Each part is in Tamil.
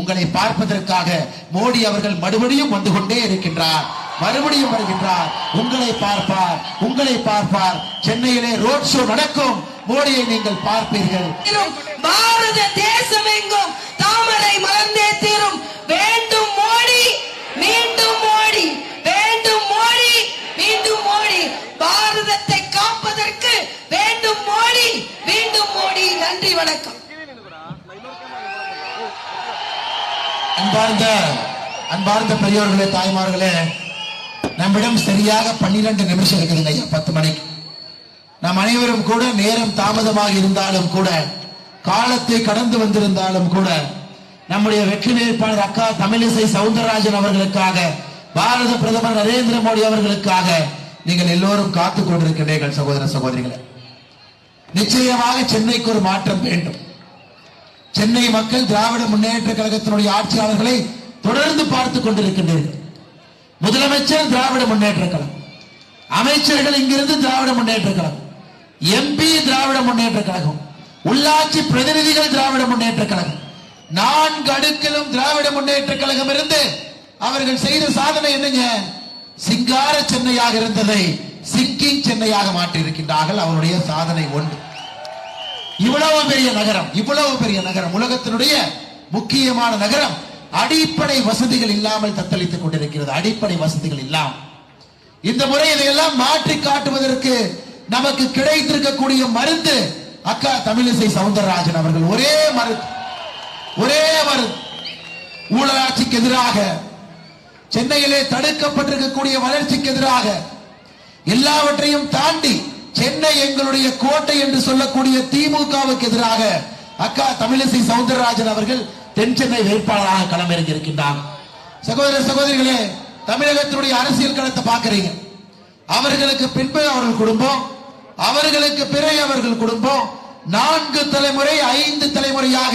உங்களை பார்ப்பதற்காக மோடி அவர்கள் மறுபடியும் வந்து கொண்டே இருக்கின்றார். மறுபடியும் வருகின்றார். உங்களை பார்ப்பார். உங்களை பார்ப்பார். சென்னையிலே ரோட் ஷோ நடக்கும். மோடியை நீங்கள் பார்ப்பீர்கள். பாரத தேசம் எங்கும் தாமரை மலர்ந்தே தீரும். வேண்டும் மோடி மீண்டும் மோடி வேண்டும் மோடி மீண்டும் மோடி பாரதத்தை காப்பதற்கு வேண்டும் மோடி மீண்டும் மோடி நன்றி வணக்கம் அன்பார்ந்த அன்பார்ந்த பெரியோர்களே தாய்மார்களே நம்மிடம் சரியாக பன்னிரண்டு நிமிஷம் இருக்குதுங்க ஐயா பத்து மணிக்கு. நாம் அனைவரும் கூட நேரம் தாமதமாக இருந்தாலும் கூட காலத்தை கடந்து வந்திருந்தாலும் கூட நம்முடைய வெற்றி நேர்ப்பாளர் அக்கா தமிழிசை சவுந்தரராஜன் அவர்களுக்காக பாரத பிரதமர் நரேந்திர மோடி அவர்களுக்காக நீங்கள் எல்லோரும் காத்துக் கொண்டிருக்கிறீர்கள் சகோதர சகோதரிகளை. நிச்சயமாக சென்னைக்கு ஒரு மாற்றம் வேண்டும். சென்னை மக்கள் திராவிட முன்னேற்ற கழகத்தினுடைய ஆட்சியாளர்களை தொடர்ந்து பார்த்துக் கொண்டிருக்கின்றீர்கள் முதலமைச்சர் திராவிட முன்னேற்ற கழகம் அமைச்சர்கள் இங்கிருந்து திராவிட முன்னேற்ற கழகம் எம்பி திராவிட முன்னேற்ற கழகம் உள்ளாட்சி பிரதிநிதிகள் திராவிட முன்னேற்ற கழகம் நான்கு அடுக்கிலும் திராவிட முன்னேற்ற கழகம் இருந்து அவர்கள் செய்த சாதனை என்னங்க? சிங்கார சென்னையாக இருந்ததை சிங்கிங் சென்னையாக மாற்றியிருக்கின்றார்கள். அவருடைய சாதனை ஒன்று. இவ்வளவு பெரிய நகரம் இவ்வளவு பெரிய நகரம் உலகத்தினுடைய முக்கியமான நகரம் அடிப்படை வசதிகள் இல்லாமல் தத்தளித்துக் கொண்டிருக்கிறது அடிப்படை வசதிகள் இல்லாமல் இந்த முறை இதையெல்லாம் மாற்றி காட்டுவதற்கு நமக்கு கிடைத்திருக்கக்கூடிய மருந்து அக்கா தமிழிசை சவுந்தரராஜன் அவர்கள். ஒரே மருந்து ஒரே மருந்து. ஊழலாட்சிக்கு எதிராக சென்னையிலே தடுக்கப்பட்டிருக்கக்கூடிய வளர்ச்சிக்கு எதிராக எல்லாவற்றையும் தாண்டி சென்னை எங்களுடைய கோட்டை என்று சொல்லக்கூடிய திமுகவுக்கு எதிராக அக்கா தமிழிசை சவுந்தரராஜன் அவர்கள் தென் சென்னை வேட்பாளராக களமிறங்கி இருக்கின்றார் சகோதர சகோதரிகளே தமிழகத்தினுடைய அரசியல் களத்தை பார்க்கறீங்க. அவர்களுக்கு பின்பு அவர்கள் குடும்பம் அவர்களுக்கு பிறகு அவர்கள் குடும்பம் நான்கு தலைமுறை ஐந்து தலைமுறையாக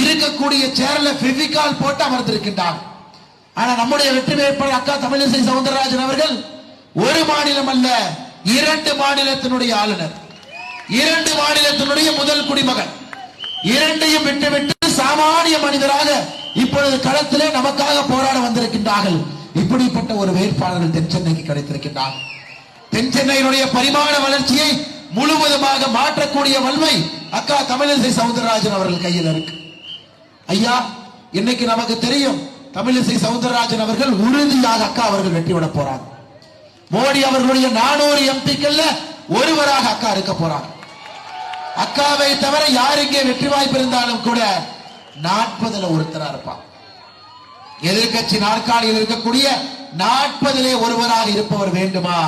இருக்கக்கூடிய சேர்ல பெவிகால் போட்டு அமர்ந்திருக்கின்றார். ஆனா நம்முடைய வெற்றி வேட்பாளர் அக்கா தமிழிசை சவுந்தரராஜன் அவர்கள் ஒரு மாநிலம் அல்ல இரண்டு மாநிலத்தினுடைய ஆளுநர் இரண்டு மாநிலத்தினுடைய முதல் குடிமகன் இரண்டையும் விட்டுவிட்டு சாமானிய மனிதராக இப்பொழுது களத்திலே நமக்காக போராட வந்திருக்கின்றார்கள். இப்படிப்பட்ட ஒரு வேட்பாளர்கள் தென் சென்னைக்கு கிடைத்திருக்கின்றார். தென் சென்னையினுடைய பரிமாண வளர்ச்சியை முழுவதுமாக மாற்றக்கூடிய வன்மை அக்கா தமிழிசை சவுந்தரராஜன் அவர்கள் கையில் இருக்கு. ஐயா இன்னைக்கு நமக்கு தெரியும் தமிழிசை சவுந்தரராஜன் அவர்கள் உறுதியாக அக்கா அவர்கள் வெட்டிவிட விட போறாங்க. மோடி அவர்களுடைய நானூறு எம்பிக்கள்ல ஒருவராக அக்கா இருக்க போறாங்க. அக்காவை தவிர யார் இங்கே வெற்றி வாய்ப்பு இருந்தாலும் கூட நாற்பதுல ஒருத்தரா இருப்பான். எதிர்கட்சி நாற்காலியில் இருக்கக்கூடிய நாற்பதிலே ஒருவராக இருப்பவர் வேண்டுமா?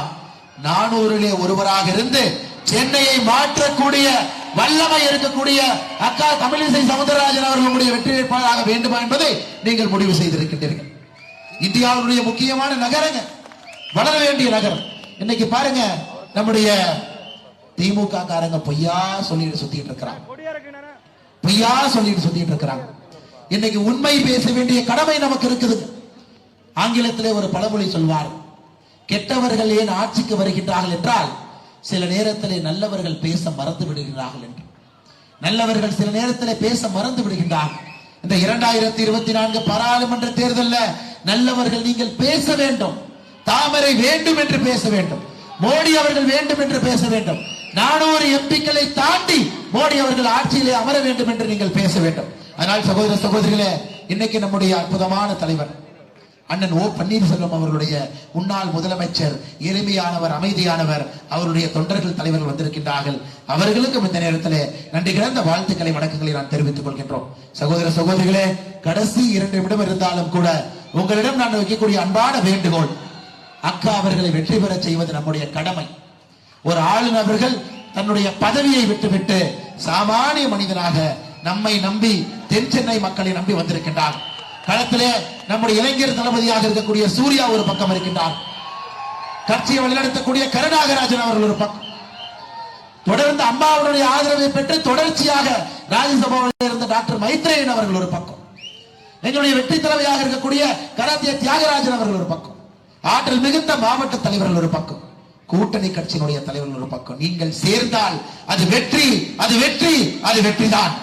நானூறிலே ஒருவராக இருந்து சென்னையை மாற்றக்கூடிய வல்லமை இருக்கக்கூடிய அக்கா தமிழிசை சவுந்தரராஜன் அவர்களுடைய வெற்றி வேட்பாளராக வேண்டுமா என்பதை நீங்கள் முடிவு செய்திருக்கின்றீர்கள். இந்தியாவுடைய முக்கியமான நகரங்கள். வளர வேண்டிய நகரம். இன்னைக்கு பாருங்க நம்முடைய திமுக காரங்க பொய்யா சொல்லிட்டு சுத்திட்டு இருக்கிறாங்க. பொய்யா சொல்லிட்டு சுத்திட்டு இருக்கிறாங்க. இன்னைக்கு உண்மை பேச வேண்டிய கடமை நமக்கு இருக்குது. ஆங்கிலத்திலே ஒரு பழமொழி சொல்வார் கெட்டவர்கள் ஏன் ஆட்சிக்கு வருகின்றார்கள் என்றால் சில நேரத்திலே நல்லவர்கள் பேச மறந்து விடுகிறார்கள் என்று. நல்லவர்கள் சில நேரத்திலே பேச மறந்து விடுகின்றார்கள். இந்த இரண்டாயிரத்தி இருபத்தி நான்கு பாராளுமன்ற தேர்தலில் நல்லவர்கள் நீங்கள் பேச வேண்டும். தாமரை வேண்டும் என்று பேச வேண்டும். மோடி அவர்கள் வேண்டும் என்று பேச வேண்டும். நானூறு எம்பிக்களை தாண்டி மோடி அவர்கள் ஆட்சியிலே அமர வேண்டும் என்று நீங்கள் பேச வேண்டும். அதனால் சகோதர சகோதரிகளே இன்னைக்கு நம்முடைய அற்புதமான தலைவர் அண்ணன் ஓ பன்னீர்செல்வம் அவர்களுடைய முன்னாள் முதலமைச்சர் எளிமையானவர் அமைதியானவர் அவருடைய தொண்டர்கள் தலைவர்கள் வந்திருக்கின்றார்கள். அவர்களுக்கும் இந்த நேரத்திலே நன்றி கிடந்த வாழ்த்துக்களை வணக்கங்களை நான் தெரிவித்துக் கொள்கின்றோம். சகோதர சகோதரிகளே கடைசி இரண்டு நிமிடம் இருந்தாலும் கூட உங்களிடம் நான் வைக்கக்கூடிய அன்பான வேண்டுகோள் அக்கா அவர்களை வெற்றி பெற செய்வது நம்முடைய கடமை. ஒரு ஆளுநர்கள் தன்னுடைய பதவியை விட்டுவிட்டு சாமானிய மனிதனாக நம்மை நம்பி தென் சென்னை மக்களை நம்பி வந்திருக்கின்றார். களத்திலே நம்முடைய இளைஞர் தளபதியாக இருக்கக்கூடிய சூர்யா ஒரு பக்கம் இருக்கின்றார். கட்சியை வழிநடத்தக்கூடிய கருணாகராஜன் அவர்கள் ஒரு பக்கம். தொடர்ந்து அம்மாவுடைய ஆதரவை பெற்று தொடர்ச்சியாக ராஜ்யசபாவில் இருந்த டாக்டர் மைத்ரேயன் அவர்கள் ஒரு பக்கம். எங்களுடைய வெற்றி தலைவையாக இருக்கக்கூடிய கராத்திய தியாகராஜன் அவர்கள் ஒரு பக்கம். ஆற்றல் மிகுந்த மாவட்ட தலைவர்கள் ஒரு பக்கம் கூட்டணி கட்சியினுடைய தலைவர்கள் ஒரு பக்கம். நீங்கள் சேர்ந்தால் அது வெற்றி அது வெற்றி அது வெற்றிதான்.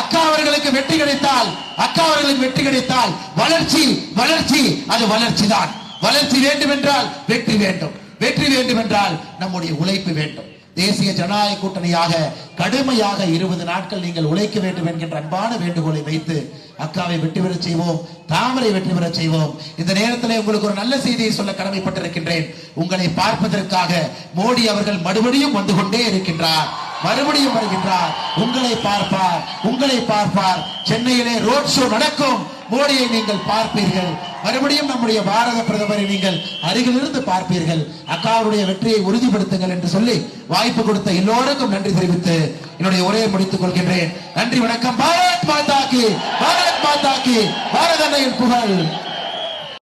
அக்கா அவர்களுக்கு வெற்றி கிடைத்தால் அக்கா அவர்களுக்கு வெற்றி கிடைத்தால் வளர்ச்சி வளர்ச்சி அது வளர்ச்சி தான் வளர்ச்சி வேண்டும் என்றால் வெற்றி வேண்டும். வெற்றி வேண்டும் என்றால் நம்முடைய உழைப்பு வேண்டும். தேசிய ஜனநாயக கூட்டணியாக கடுமையாக இருபது நாட்கள் நீங்கள் உழைக்க வேண்டும் என்கின்ற அன்பான வேண்டுகோளை வைத்து அக்காவை வெற்றி பெறச் செய்வோம் தாமரை வெற்றி பெறச் செய்வோம். இந்த நேரத்தில் உங்களுக்கு ஒரு நல்ல செய்தியை சொல்ல கடமைப்பட்டிருக்கின்றேன். உங்களை பார்ப்பதற்காக மோடி அவர்கள் மறுபடியும் வந்து கொண்டே இருக்கின்றார். மறுபடியும் வருகின்றார். உங்களை பார்ப்பார் உங்களை பார்ப்பார். சென்னையிலே ரோட் ஷோ நடக்கும். மோடியை நீங்கள் பார்ப்பீர்கள். மறுபடியும் நம்முடைய பாரத பிரதமரை நீங்கள் அருகிலிருந்து பார்ப்பீர்கள். அக்காவுடைய வெற்றியை உறுதிப்படுத்துங்கள் என்று சொல்லி வாய்ப்பு கொடுத்த எல்லோருக்கும் நன்றி தெரிவித்து என்னுடைய உரையை முடித்துக் கொள்கின்றேன். நன்றி வணக்கம். பாரத் மாதா கி பாரத் மாதா கி பாரத புகழ்.